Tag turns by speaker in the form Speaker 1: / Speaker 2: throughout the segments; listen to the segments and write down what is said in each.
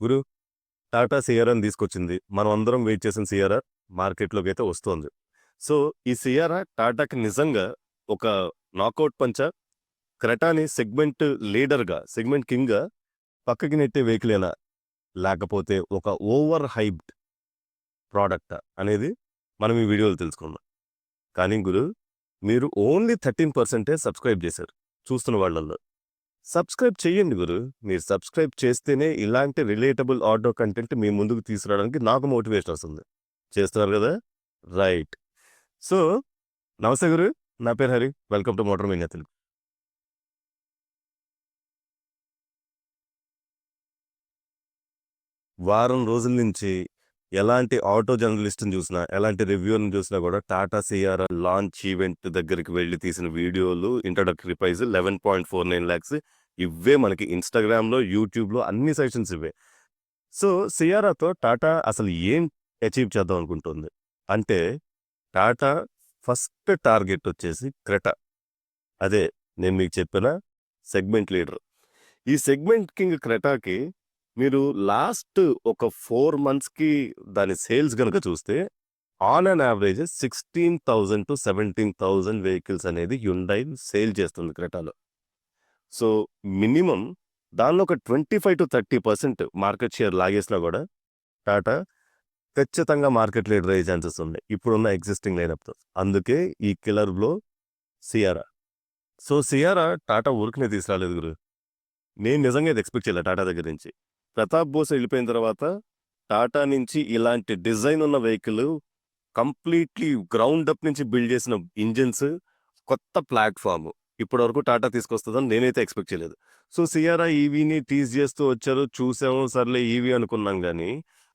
Speaker 1: గురు Tata CRR తీసుకొచ్చింది. మనం అందరం వెయిట్ చేసిన సిఆర్ఆర్ మార్కెట్లోకి అయితే వస్తుంది. సో ఈ సిఆర్ఆర్ టాటాకి నిజంగా ఒక నాకౌట్ పంచ క్రెటాని సెగ్మెంట్ లీడర్గా సెగ్మెంట్ కింగ్గా పక్కకి నెట్టే వెహికలేనా? లేకపోతే ఒక ఓవర్ హైబ్డ్ ప్రోడక్ట్ అనేది మనం ఈ వీడియోలో తెలుసుకుందాం. కానీ గురు మీరు ఓన్లీ థర్టీన్ పర్సెంటే సబ్స్క్రైబ్ చేశారు. చూస్తున్న వాళ్ళల్లో. సబ్స్క్రైబ్ చేయండి గురు. మీరు సబ్స్క్రైబ్ చేస్తేనే ఇలాంటి రిలేటబుల్ ఆడియో కంటెంట్ మీ ముందుకు తీసుకురావడానికి నాకు మోటివేషన్ వస్తుంది. చేస్తున్నారు కదా? రైట్. సో నమస్తే గురు. నా పేరు Hari. Welcome to motor media Telugu. వారం రోజుల నుంచి ఎలాంటి ఆటో జర్నలిస్ట్ని చూసినా ఎలాంటి రివ్యూని చూసినా కూడా టాటా సిఆర్ లాంచ్ ఈవెంట్ దగ్గరికి వెళ్ళి తీసిన వీడియోలు introductory price eleven point four nine lakhs ఇవే మనకి ఇన్స్టాగ్రామ్లో యూట్యూబ్లో అన్ని సెక్షన్స్ ఇవే సో సియారాతో టాటా అసలు ఏం అచీవ్ చేద్దాం అనుకుంటుంది? అంటే టాటా ఫస్ట్ టార్గెట్ వచ్చేసి క్రెటా. అదే నేను మీకు చెప్పిన సెగ్మెంట్ లీడర్. ఈ సెగ్మెంట్ కింగ్ క్రెటాకి మీరు లాస్ట్ ఒక ఫోర్ మంత్స్కి దాని సేల్స్ కనుక చూస్తే on an average sixteen thousand to seventeen thousand vehicles అనేది యుండై సేల్ చేస్తుంది క్రెటాలో. సో మినిమం దానిలో ఒక twenty five to thirty percent market share లాగేసినా కూడా టాటా ఖచ్చితంగా మార్కెట్ లీడర్ అయ్యే ఛాన్సెస్ ఉన్నాయి. ఇప్పుడున్న ఎగ్జిస్టింగ్ లైనప్తో. అందుకే ఈ కిలర్లో సియారా. సో సియారా టాటా ఊరికనే తీసుకురాలేదు గురు. నేను నిజంగా ఇది ఎక్స్పెక్ట్ చేయలేదు టాటా దగ్గర నుంచి. ప్రతాప్ బోస్ వెళ్ళిపోయిన తర్వాత టాటా నుంచి ఇలాంటి డిజైన్ ఉన్న వెహికల్ కంప్లీట్లీ గ్రౌండ్ అప్ నుంచి బిల్డ్ చేసిన ఇంజిన్స్ కొత్త ప్లాట్ఫామ్. ఇప్పటి వరకు టాటా తీసుకొస్తుందని నేనైతే ఎక్స్పెక్ట్ చేయలేదు. సో సిఆర్ఆ ఈవీని టీజ్ చేస్తూ వచ్చారు. చూసాము సర్లే ఈవీ అనుకున్నాం కానీ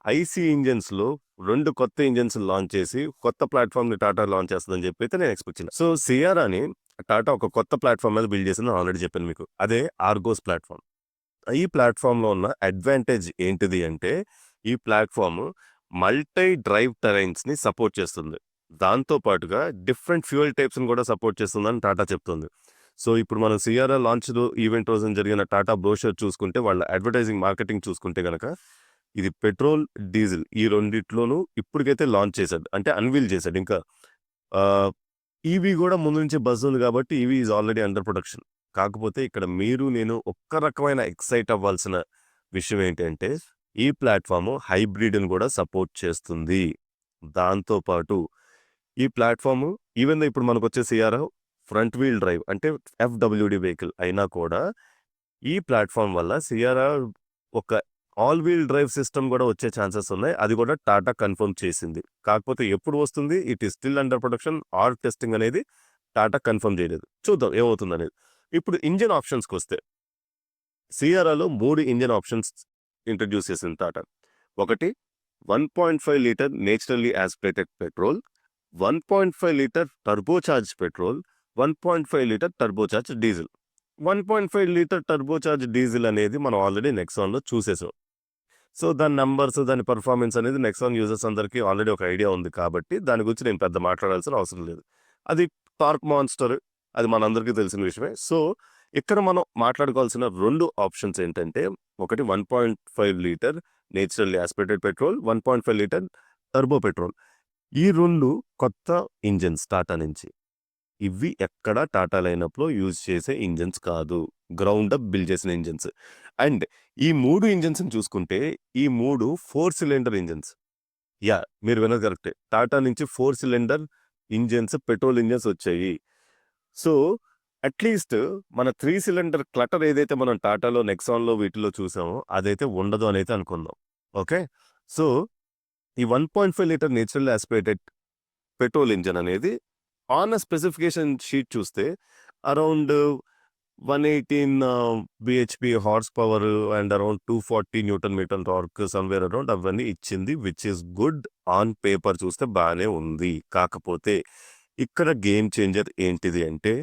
Speaker 1: ఐసీ ఇంజన్స్లో రెండు కొత్త ఇంజన్స్ లాంచ్ చేసి కొత్త ప్లాట్ఫామ్ని టాటా లాంచ్ చేస్తుందని చెప్పి అయితే నేను ఎక్స్పెక్ట్ చేయలేదు. సో సిఆర్ఆని టాటా ఒక కొత్త ప్లాట్ఫామ్ మీద బిల్డ్ చేసింది ఆల్రెడీ చెప్పాను మీకు. అదే ఆర్గోస్ ప్లాట్ఫామ్. ఈ ప్లాట్ఫామ్లో ఉన్న అడ్వాంటేజ్ ఏంటిది అంటే ఈ ప్లాట్ఫామ్ మల్టీ డ్రైవ్ టెరైన్స్ని సపోర్ట్ చేస్తుంది. దాంతో పాటుగా డిఫరెంట్ ఫ్యూయల్ టైప్స్ని కూడా సపోర్ట్ చేస్తుందని టాటా చెప్తుంది. సో ఇప్పుడు మనం సిఆర్ఆర్ లాంచ్ ఈవెంట్ రోజున జరిగిన టాటా బ్రోషర్ చూసుకుంటే వాళ్ళ అడ్వర్టైజింగ్ మార్కెటింగ్ చూసుకుంటే కనుక ఇది పెట్రోల్ డీజిల్ ఈ రెండిట్లోనూ ఇప్పటికైతే లాంచ్ చేశాడు. అంటే అన్వీల్ చేశాడు. ఇంకా ఈవీ కూడా ముందు నుంచి బజ్ ఉంది కాబట్టి EV is already under production కాకపోతే ఇక్కడ మీరు నేను ఒక్క రకమైన ఎక్సైట్ అవ్వాల్సిన విషయం ఏంటంటే ఈ ప్లాట్ఫామ్ హైబ్రిడ్ని కూడా సపోర్ట్ చేస్తుంది. దాంతోపాటు ఈ ప్లాట్ఫామ్ ఈవెన్ ఇప్పుడు మనకు వచ్చే సిఆర్ఓ ఫ్రంట్ వీల్ డ్రైవ్ అంటే ఎఫ్డబ్ల్యూడి వెహికల్ అయినా కూడా ఈ ప్లాట్ఫామ్ వల్ల సిఆర్ఆర్ ఒక ఆల్ వీల్ డ్రైవ్ సిస్టమ్ కూడా వచ్చే ఛాన్సెస్ ఉన్నాయి. అది కూడా టాటా కన్ఫర్మ్ చేసింది. కాకపోతే ఎప్పుడు వస్తుంది? It is still under production. Or testing అనేది టాటా కన్ఫర్మ్ చేయలేదు. చూద్దాం ఏమవుతుంది అనేది ఇప్పుడు ఇంజిన్ ఆప్షన్స్కి వస్తే సిఆర్ఆలో మూడు ఇంజిన్ ఆప్షన్స్ ఇంట్రడ్యూస్ చేసింది టాటా. ఒకటి one point five litre naturally aspirated petrol one point five litre turbocharge petrol one point five litre turbocharge diesel. One point five litre turbocharge diesel అనేది మనం ఆల్రెడీ నెక్సాన్లో చూసేసాం. సో దాని numbers దాని performance అనేది Nexon users అందరికీ already ఒక idea ఉంది కాబట్టి దాని గురించి నేను పెద్ద మాట్లాడాల్సిన అవసరం లేదు. అది టార్క్ మాన్స్టర్ అది మనందరికీ తెలిసిన విషయమే. సో ఇక్కడ మనం మాట్లాడుకోవాల్సిన రెండు ఆప్షన్స్ ఏంటంటే ఒకటి one point five litre natural aspirated petrol one point five litre turbo petrol. ఈ రెండు కొత్త ఇంజన్స్ టాటా నుంచి. ఇవి ఎక్కడ టాటా లైనప్లో యూజ్ చేసే ఇంజన్స్ కాదు. గ్రౌండ్ అప్ బిల్డ్ చేసిన ఇంజన్స్. అండ్ ఈ మూడు ఇంజన్స్ చూసుకుంటే ఈ మూడు ఫోర్ సిలిండర్ ఇంజన్స్. యా మీరు వినదు కరెక్టే. టాటా నుంచి four cylinder engines petrol engines వచ్చాయి. సో అట్లీస్ట్ మన త్రీ సిలిండర్ క్లటర్ ఏదైతే మనం టాటాలో నెక్సాన్లో వీటిలో చూసామో అదైతే ఉండదు అని అయితే అనుకుందాం. ఓకే? సో ఈ one point five litre natural aspirated petrol engine అనేది ఆన్ అ స్పెసిఫికేషన్ షీట్ చూస్తే around one eighteen BHP horse power and around two forty newton metre torque somewhere around అవన్నీ ఇచ్చింది which is good on paper చూస్తే బాగానే ఉంది. కాకపోతే ఇక్కడ game changer ఏంటిది అంటే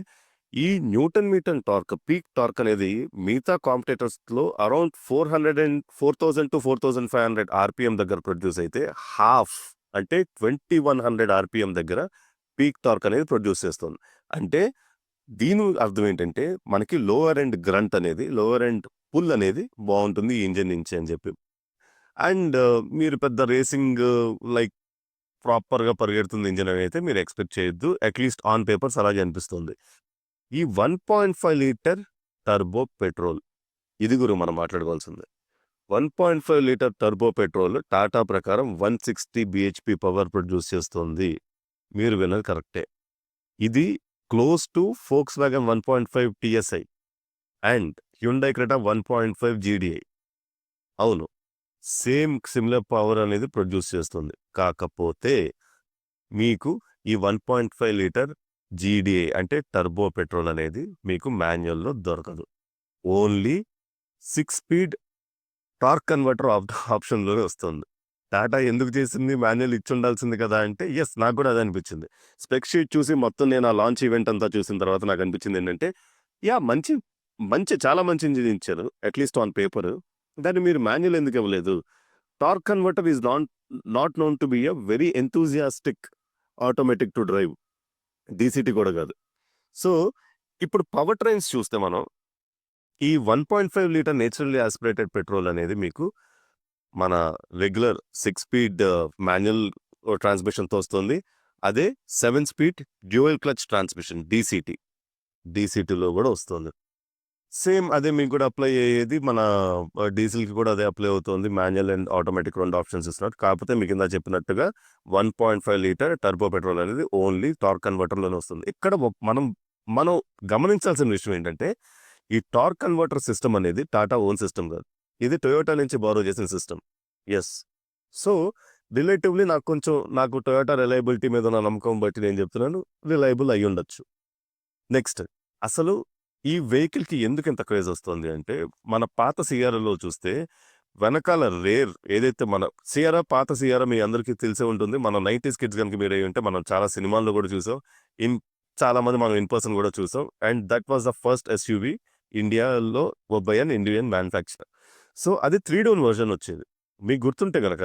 Speaker 1: ఈ newton metre torque peak torque అనేది మిగతా కాంపిటేటర్స్లో around four hundred and four thousand to four thousand five hundred RPM దగ్గర ప్రొడ్యూస్ అయితే హాఫ్ అంటే ట్వంటీ వన్ హండ్రెడ్ ఆర్పిఎం దగ్గర పీక్ టార్క్ అనేది ప్రొడ్యూస్ చేస్తుంది అంటే దీని అర్థం ఏంటంటే మనకి లోవర్ ఎండ్ గ్రంట్ అనేది లోవర్ ఎండ్ పుల్ అనేది బాగుంటుంది ఈ ఇంజిన్ నుంచి అని చెప్పి అండ్ మీరు పెద్ద రేసింగ్ లైక్ ప్రాపర్‌గా పరిగెడుతుంది ఇంజిన్ అని అయితే మీరు ఎక్స్‌పెక్ట్ చేయొద్దు. అట్‌లీస్ట్ ఆన్ పేపర్స్ అలాగే అనిపిస్తుంది. ఈ 1.5 లీటర్ టర్బో పెట్రోల్. ఇది గురు మనం మాట్లాడుకోవాల్సింది. 1.5 లీటర్ టర్బో పెట్రోల్ టాటా ప్రకారం one sixty BHP power produce చేస్తుంది. మీరు విన్నది కరెక్టే. ఇది close to Volkswagen one point five TSI and Hyundai Creta 1.5 GDI. అవును. సేమ్ సిమిలర్ పవర్ అనేది ప్రొడ్యూస్ చేస్తుంది. కాకపోతే మీకు ఈ 1.5 లీటర్ జీడీఐ అంటే టర్బో పెట్రోల్ అనేది మీకు మాన్యువల్‌లో దొరకదు. Only six speed torque converter ఆప్ ఆప్షన్‌లోనే వస్తుంది. టాటా ఎందుకు చేసింది మాన్యువల్ ఇచ్చి ఉండాల్సింది కదా! అంటే ఎస్ నాకు కూడా అదే అనిపించింది. స్పెక్ షీట్ చూసి మొత్తం నేను ఆ లాంచ్ ఈవెంట్ అంతా చూసిన తర్వాత నాకు అనిపించింది ఏంటంటే యా మంచి మంచి చాలా మంచి ఇంజిన్ ఇచ్చారు. At least on paper. దాన్ని మీరు మాన్యువల్ ఎందుకు ఇవ్వలేదు? Torque converter is not not known to be a very enthusiastic automatic to drive. DCT కూడా కాదు. సో, ఇప్పుడు పవర్ ట్రైన్స్ చూస్తే మనం ఈ 1.5 లీటర్ నేచురల్లీ ఆస్పిరేటెడ్ పెట్రోల్ అనేది మీకు మన రెగ్యులర్ సిక్స్ స్పీడ్ మాన్యువల్ ట్రాన్స్‌మిషన్‌తో వస్తుంది. అదే seven speed dual clutch transmission DCT. డీసీటీలో కూడా వస్తుంది. సేమ్ అదే మీకు కూడా అప్లై అయ్యేది మన uh, డీజిల్‌కి కూడా అదే అప్లై అవుతుంది. మాన్యువల్ అండ్ ఆటోమేటిక్ రెండు ఆప్షన్స్ ఇస్తున్నారు. కాకపోతే మీకు ఇందా చెప్పినట్టుగా 1.5 లీటర్ టర్బో పెట్రోల్ అనేది ఓన్లీ టార్క్ కన్వర్టర్‌లోనే వస్తుంది. ఇక్కడ మనం మనం గమనించాల్సిన విషయం ఏంటంటే ఈ టార్క్ కన్వర్టర్ సిస్టమ్ అనేది టాటా ఓన్ సిస్టమ్ కాదు. ఇది టొయోటా నుంచి బారో చేసిన సిస్టమ్. ఎస్ సో, రిలేటివ్‌లీ నాకు కొంచెం నాకు టొయోటా రిలయబిలిటీ మీద ఉన్న నమ్మకం బట్టి నేను చెప్తున్నాను. రిలయబుల్ అయి ఉండొచ్చు నెక్స్ట్ అసలు ఈ వెహికల్‌కి ఎందుకు ఇంత క్రేజ్ వస్తుంది అంటే మన పాత సిఆర్లో చూస్తే వెనకాల రేర్ ఏదైతే మన సియారా పాత సియారా మీ అందరికీ తెలిసే ఉంటుంది. మన 90స్ కిడ్స్ కనుక మీరు అయ్యుంటే మనం చాలా సినిమాల్లో కూడా చూసాం. ఇన్ చాలామంది మనం ఇన్ పర్సన్ కూడా చూసాం. And that was the first SUV ఇండియాలో by an Indian manufacturer. So, అది త్రీ డోర్ వర్జన్ వచ్చేది. మీకు గుర్తుంటే గనక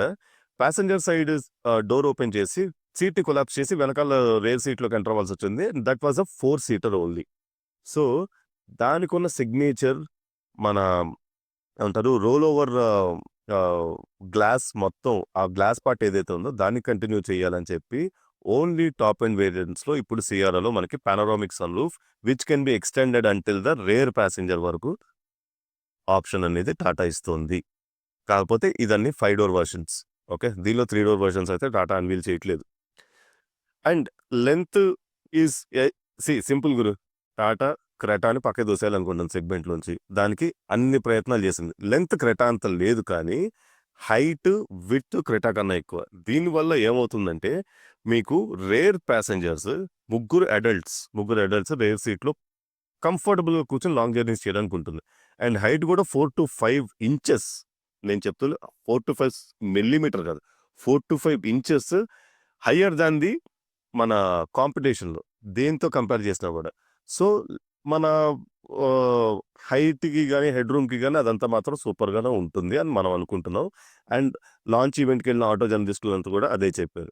Speaker 1: ప్యాసింజర్ సైడ్ డోర్ ఓపెన్ చేసి సీట్‌ని కొలాప్స్ చేసి వెనకాల రేర్ సీట్‌లోకి ఎంటర్ అవ్వాల్సి వచ్చింది. That was a four seater only. So, దానికున్న సిగ్నేచర్ మన ఏమంటారు రోల్ ఓవర్ గ్లాస్ మొత్తం ఆ గ్లాస్ పార్ట్ ఏదైతే ఉందో దాన్ని కంటిన్యూ చేయాలని చెప్పి ఓన్లీ టాప్ అండ్ వేరియంట్స్‌లో ఇప్పుడు సియారాలో మనకి panoramics sunroof which can be extended until the rear passenger వరకు ఆప్షన్ అనేది టాటా ఇస్తుంది. కాకపోతే ఇదన్నీ ఫైవ్ డోర్ వెర్షన్స్. ఓకే. దీనిలో త్రీ డోర్ వెర్షన్స్ అయితే టాటా అన్‌వీల్ చేయట్లేదు. అండ్ లెంత్ ఈస్ సి సీ సింపుల్ గురు. టాటా క్రెటాని పక్కకి దోసేయాలనుకుంటుంది సెగ్మెంట్‌లోంచి. దానికి అన్ని ప్రయత్నాలు చేసింది. లెంగ్త్ క్రెటా అంత లేదు కానీ హైట్, విత్ క్రెటా కన్నా ఎక్కువ. దీనివల్ల ఏమవుతుందంటే మీకు రేర్ ప్యాసింజర్స్ ముగ్గురు అడల్ట్స్, ముగ్గురు అడల్ట్స్ రేర్ సీట్‌లో కంఫర్టబుల్‌గా కూర్చొని లాంగ్ జర్నీస్ చేయడానికి ఉంటుంది. అండ్ హైట్ కూడా 4-5 ఇంచెస్ నేను చెప్తున్నాను ఫోర్ టు ఫైవ్ మిల్లీమీటర్ కాదు. 4-5 ఇంచెస్ హయ్యర్ దాన్ ది మన కాంపిటీషన్‌లో. దేంతో కంపేర్ చేసినా కూడా. సో, మన హైట్‌కి కానీ హెడ్ రూమ్‌కి కానీ అదంతా మాత్రం సూపర్‌గానే ఉంటుంది అని మనం అనుకుంటున్నాం. అండ్ లాంచ్ ఈవెంట్కి వెళ్ళిన ఆటో జర్నలిస్టులంతా కూడా అదే చెప్పారు.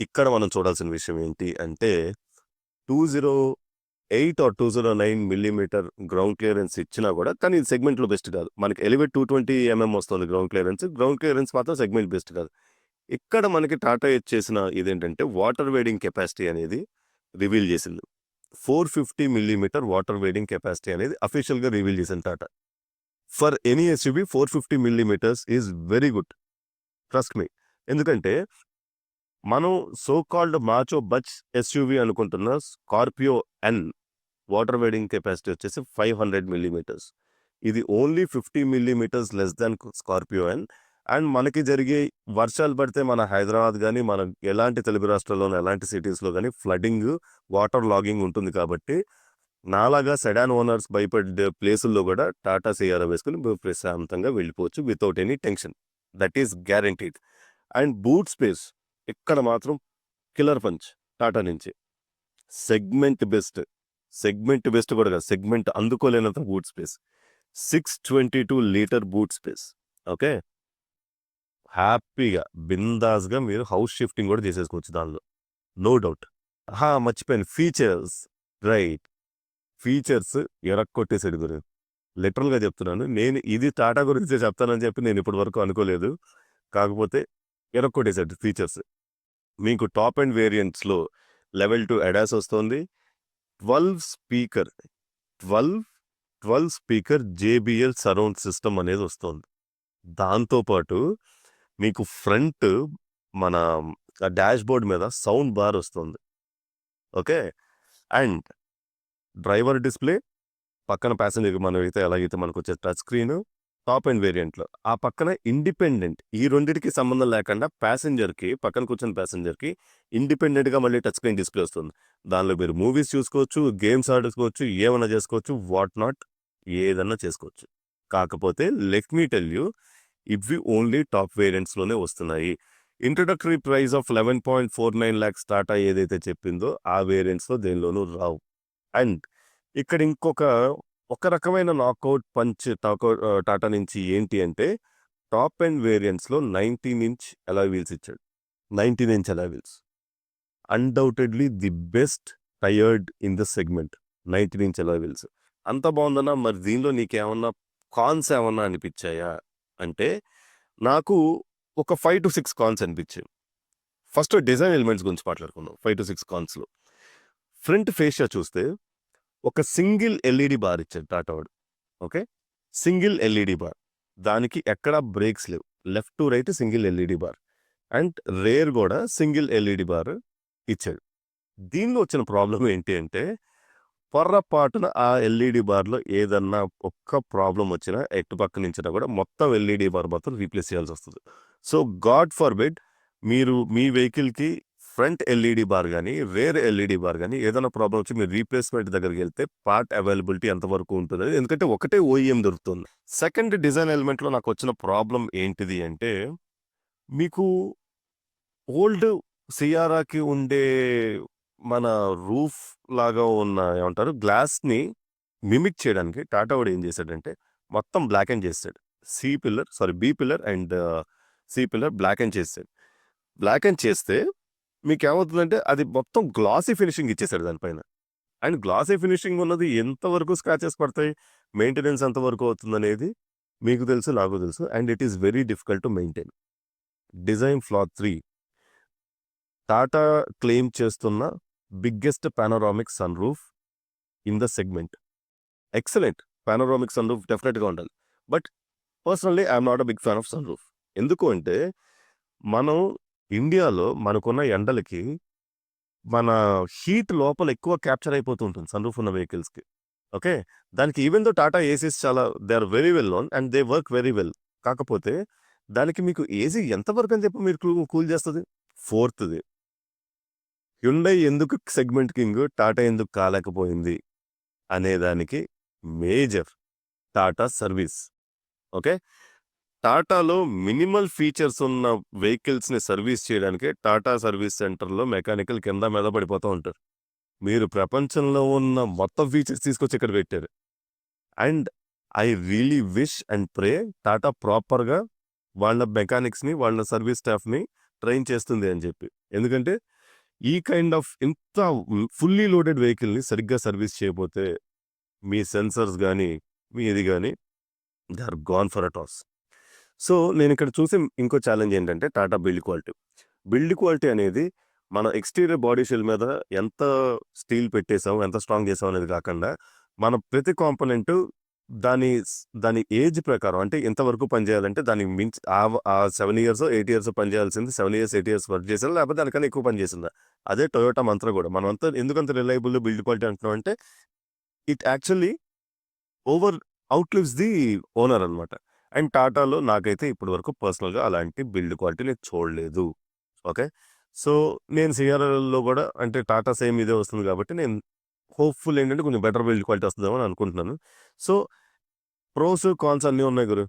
Speaker 1: ఇక్కడ మనం చూడాల్సిన విషయం ఏంటి అంటే two zero eight or 209 millimetre ground clearance ఇచ్చినా కూడా కానీ ఇది సెగ్మెంట్‌లో బెస్ట్ కాదు. మనకి ఎలివేట్ 220 ఎంఎం వస్తుంది గ్రౌండ్ క్లియరెన్స్. గ్రౌండ్ క్లియరెన్స్ మాత్రం సెగ్మెంట్ బెస్ట్ కాదు. ఇక్కడ మనకి టాటా ఏది చేసిన ఇదేంటంటే వాటర్ వేడింగ్ కెపాసిటీ అనేది రివీల్ చేసింది. 450 మిల్లీమీటర్ వాటర్ వేడింగ్ కెపాసిటీ అనేది అఫీషియల్‌గా రివీల్ చేసింది Tata. For any SUV four fifty millimetres is very good. Trust me. ఎందుకంటే మనం so called macho butch SUV అనుకుంటున్న Scorpio N water wading capacity వచ్చేసి 500 millimetres. ఇది only 50 millimetres less than Scorpio N. And మనకి జరిగే వర్షాలు పడితే మన హైదరాబాద్ కానీ మన ఎలాంటి తెలుగు రాష్ట్రాల్లోనూ ఎలాంటి సిటీస్‌లో కానీ ఫ్లడ్డింగ్, వాటర్ లాగింగ్ ఉంటుంది కాబట్టి నాలాగా సెడాన్ ఓనర్స్ భయపడే ప్లేసుల్లో కూడా టాటా సియారా వేసుకుని ప్రశాంతంగా వెళ్ళిపోవచ్చు without any tension. That is guaranteed. And boot space ఇక్కడ మాత్రం కిల్లర్ పంచ్ టాటా నుంచి. Segment best. సెగ్మెంట్ బెస్ట్ కూడా కాదు. Segment అందుకోలేనంత boot space. 622 litre boot space. Okay. హ్యాపీగా బిందాస్‌గా మీరు హౌస్ షిఫ్టింగ్ కూడా చేసేసుకోవచ్చు దానిలో. No doubt. హా మర్చిపోయాను ఫీచర్స్. రైట్. ఫీచర్స్ ఎరక్కొట్టేసాడు గురు. లిటరల్‌గా చెప్తున్నాను. నేను ఇది టాటా గురించి చెప్తానని చెప్పి నేను ఇప్పటి వరకు అనుకోలేదు. కాకపోతే ఎరక్కొట్టేసాడు ఫీచర్స్. మీకు టాప్ అండ్ వేరియంట్స్‌లో లెవెల్ టూ అడాస్ వస్తుంది. 12 speaker 12, 12 speaker JBL surround system అనేది వస్తుంది. దాంతోపాటు మీకు ఫ్రంట్ మన ఆ డాష్‌బోర్డ్ మీద సౌండ్ బార్ వస్తుంది. ఓకే. అండ్ డ్రైవర్ డిస్‌ప్లే, పక్కన ప్యాసింజర్‌కి మనమైతే ఎలాగైతే మనకొచ్చే టచ్ స్క్రీను, టాప్ అండ్ వేరియంట్‌లో. ఆ పక్కన ఇండిపెండెంట్ ఈ రెండింటికి సంబంధం లేకుండా ప్యాసింజర్‌కి పక్కన కూర్చున్న ప్యాసింజర్‌కి ఇండిపెండెంట్‌గా మళ్ళీ టచ్ స్క్రీన్ డిస్‌ప్లే వస్తుంది. దానిలో మీరు మూవీస్ చూసుకోవచ్చు, గేమ్స్ ఆడుకోవచ్చు, ఏమైనా చేసుకోవచ్చు. వాట్ నాట్ ఏదన్నా చేసుకోవచ్చు. కాకపోతే లెట్ మీ టెల్ యూ ఇవి ఓన్లీ టాప్ వేరియంట్స్‌లోనే వస్తున్నాయి. Introductory price of 11.49 lakhs Tata ఏదైతే చెప్పిందో ఆ వేరియంట్స్‌లో దేనిలోనూ రావు. అండ్ ఇక్కడ ఇంకొక ఒక రకమైన నాకౌట్ పంచ్ టాకౌ టాటా నుంచి ఏంటి అంటే టాప్ ఎండ్ వేరియంట్స్‌లో 19 ఇంచ్ ఎలా వీల్స్ ఇచ్చాడు. 19 inch alloy wheels. Undoubtedly the best tyred in the segment. 19 inch alloy wheels. అంత బాగుందన్నా మరి దీనిలో నీకేమన్నా కాన్స్ ఏమన్నా అనిపించాయా అంటే నాకు ఒక 5-6 కాన్స్ అనిపించాయి ఫస్ట్ డిజైన్ ఎలిమెంట్స్ గురించి మాట్లాడుకుందాం. 5-6 కాన్స్‌లో. ఫ్రంట్ ఫేషియా చూస్తే ఒక సింగిల్ ఎల్ఈడీ బార్ ఇచ్చాడు టాటా వాడు. ఓకే. Single LED bar. దానికి ఎక్కడా బ్రేక్స్ లేవు. Left to right single LED bar. And rear కూడా సింగిల్ ఎల్ఈడీ బార్ ఇచ్చాడు. దీనిలో వచ్చిన ప్రాబ్లం ఏంటి అంటే పొర్రపాటున ఆ ఎల్ఈడీ బార్‌లో ఏదన్నా ఒక్క ప్రాబ్లం వచ్చినా ఎటు పక్క నుంచినా కూడా మొత్తం ఎల్ఈడీ బార్ మొత్తం రీప్లేస్ చేయాల్సి వస్తుంది సో గాడ్ ఫర్ బెడ్ మీరు మీ వెహికల్‌కి ఫ్రంట్ ఎల్ఈడీ బార్ కానీ రేర్ ఎల్ఈడీ బార్ కానీ ఏదైనా ప్రాబ్లమ్ వచ్చి మీరు రీప్లేస్‌మెంట్ దగ్గరికెళ్తే పార్ట్ అవైలబిలిటీ ఎంతవరకు ఉంటుంది ఎందుకంటే ఒకటే ఓఈఎం దొరుకుతుంది. సెకండ్ డిజైన్ ఎలిమెంట్‌లో నాకొచ్చిన ప్రాబ్లం ఏంటిది అంటే మీకు ఓల్డ్ సియారాకి ఉండే మన రూఫ్ లాగా ఉన్న ఏమంటారు గ్లాస్‌ని మిమిక్ చేయడానికి టాటా వాడు ఏం చేశాడంటే మొత్తం బ్లాక్ అండ్ చేస్తాడు C pillar sorry B pillar and C pillar blacken చేస్తాడు బ్లాక్ అండ్ చేస్తే మీకు ఏమవుతుందంటే అది మొత్తం గ్లాసీ ఫినిషింగ్ ఇచ్చేసాడు దానిపైన. అండ్ గ్లాసీ ఫినిషింగ్ ఉన్నది ఎంతవరకు స్క్రాచెస్ పడతాయి? మెయింటెనెన్స్ ఎంతవరకు అవుతుందనేది మీకు తెలుసు, నాకు తెలుసు. And it is very difficult to maintain. Design flaw three Tata claim చేస్తున్న biggest panoramic sun roof in the segment. Excellent. Panoramic sun roof డెఫినెట్గా ఉండాలి. But personally I not a big fan of sun roof. ఎందుకు అంటే మనం ఇండియాలో మనకున్న ఎండలకి మన హీట్ లోపల ఎక్కువ క్యాప్చర్ అయిపోతూ ఉంటుంది సన్ రూఫ్ ఉన్న వెహికల్స్‌కి. ఓకే. దానికి ఈవెన్ దో టాటా ఏసీస్ చాలా they are very well known and they work very well. కాకపోతే దానికి మీకు ఏసీ ఎంతవరకు అని చెప్పి మీరు కూల్ చేస్తుంది ఫోర్త్‌ది. హ్యుండై ఎందుకు సెగ్మెంట్ కింగ్, టాటా ఎందుకు కాలేకపోయింది? అనేదానికి మేజర్ టాటా సర్వీస్. ఓకే. టాటాలో మినిమల్ ఫీచర్స్ ఉన్న వెహికల్స్‌ని సర్వీస్ చేయడానికే టాటా సర్వీస్ సెంటర్‌లో మెకానికల్ కింద మీద పడిపోతూ ఉంటారు. మీరు ప్రపంచంలో ఉన్న మొత్తం ఫీచర్స్ తీసుకొచ్చి ఇక్కడ పెట్టారు. And I really wish and pray Tata ప్రాపర్‌గా వాళ్ళ మెకానిక్స్‌ని, వాళ్ళ సర్వీస్ స్టాఫ్‌ని ట్రైన్ చేస్తుంది అని చెప్పి. ఎందుకంటే ఈ కైండ్ ఆఫ్ ఇంత ఫుల్లీ లోడెడ్ వెహికల్‌ని సరిగ్గా సర్వీస్ చేయకపోతే మీ సెన్సార్స్ మీ మీది కానీ they are gone for a so నేను ఇక్కడ చూసే ఇంకో ఛాలెంజ్ ఏంటంటే Tata build quality. Build quality అనేది మన ఎక్స్‌టీరియర్ బాడీ షెల్ మీద ఎంత స్టీల్ పెట్టేసాం, ఎంత స్ట్రాంగ్ చేసాం అనేది కాకుండా మన ప్రతి కాంపోనెంట్ దాని దాని ఏజ్ ప్రకారం అంటే ఎంతవరకు పనిచేయాలంటే దానికి మించి ఆ seven years eight years పనిచేయాల్సింది seven years, eight years work చేసిందా? లేకపోతే దానికన్నా ఎక్కువ పనిచేసిందా అదే టొయోటా మంత్ర కూడా. మనం అంతా ఎందుకంత రిలయబుల్ బిల్డ్ క్వాలిటీ అంటున్నాం అంటే it actually over outlives the owner అన్నమాట. అండ్ టాటాలో నాకైతే ఇప్పటి వరకు పర్సనల్‌గా అలాంటి బిల్డ్ క్వాలిటీ నేను చూడలేదు. ఓకే. సో నేను సిఆర్‌ఎల్‌లో కూడా అంటే టాటా సేమ్ ఇదే వస్తుంది కాబట్టి నేను హోప్‌ఫుల్ ఏంటంటే కొంచెం బెటర్ బిల్డ్ క్వాలిటీ వస్తుందేమో అని అనుకుంటున్నాను. సో ప్రోస్, కాన్స్ అన్నీ ఉన్నాయి గురు.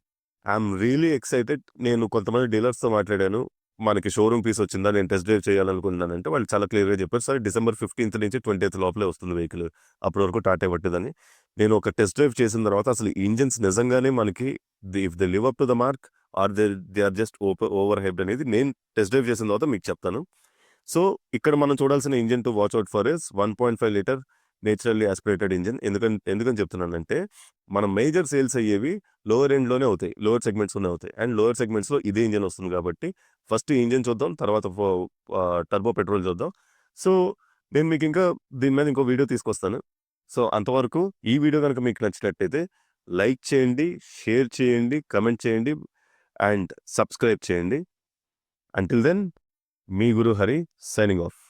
Speaker 1: I really excited. నేను కొంతమంది డీలర్స్‌తో మాట్లాడాను. మనకి షోరూమ్ పీస్ వచ్చిందా? నేను టెస్ట్ డ్రైవ్ చేయాలనుకుంటున్నానంటే వాళ్ళు చాలా క్లియర్‌గా చెప్పారు. సరే డిసెంబర్ 15థ్ నుంచి 20థ్ లోపలే వస్తుంది వెహికల్. అప్పటి వరకు టాటా పట్టేదని నేను ఒక టెస్ట్ డ్రైవ్ చేసిన తర్వాత అసలు ఇంజిన్స్ నిజంగానే మనకి the if the live up to the mark are they they are just ఓప over hyped అనేది నేను టెస్ట్ డ్రైవ్ చేసిన తర్వాత మీకు చెప్తాను. సో ఇక్కడ మనం చూడాల్సిన engine to watch out for is 1.5 litre naturally aspirated engine. ఎందుకని ఎందుకని చెప్తున్నానంటే, మనం మేజర్ సేల్స్ అయ్యేవి లోవర్ ఎండ్‌లోనే అవుతాయి. లోవర్ సెగ్మెంట్స్‌లోనే అవుతాయి. అండ్ లోవర్ సెగ్మెంట్స్‌లో ఇదే ఇంజిన్ వస్తుంది కాబట్టి, ఫస్ట్ ఇంజన్ ఇంజిన్ చూద్దాం. తర్వాత ఫో టర్బో పెట్రోల్ చూద్దాం. సో, నేను మీకు ఇంకా దీని మీద ఇంకో వీడియో తీసుకొస్తాను. సో, అంతవరకు ఈ వీడియో కనుక మీకు నచ్చినట్టయితే లైక్ చేయండి, షేర్ చేయండి, కమెంట్ చేయండి అండ్ సబ్స్క్రైబ్ చేయండి. అంటిల్ దెన్ మీ గురు హరి సైనింగ్ ఆఫ్.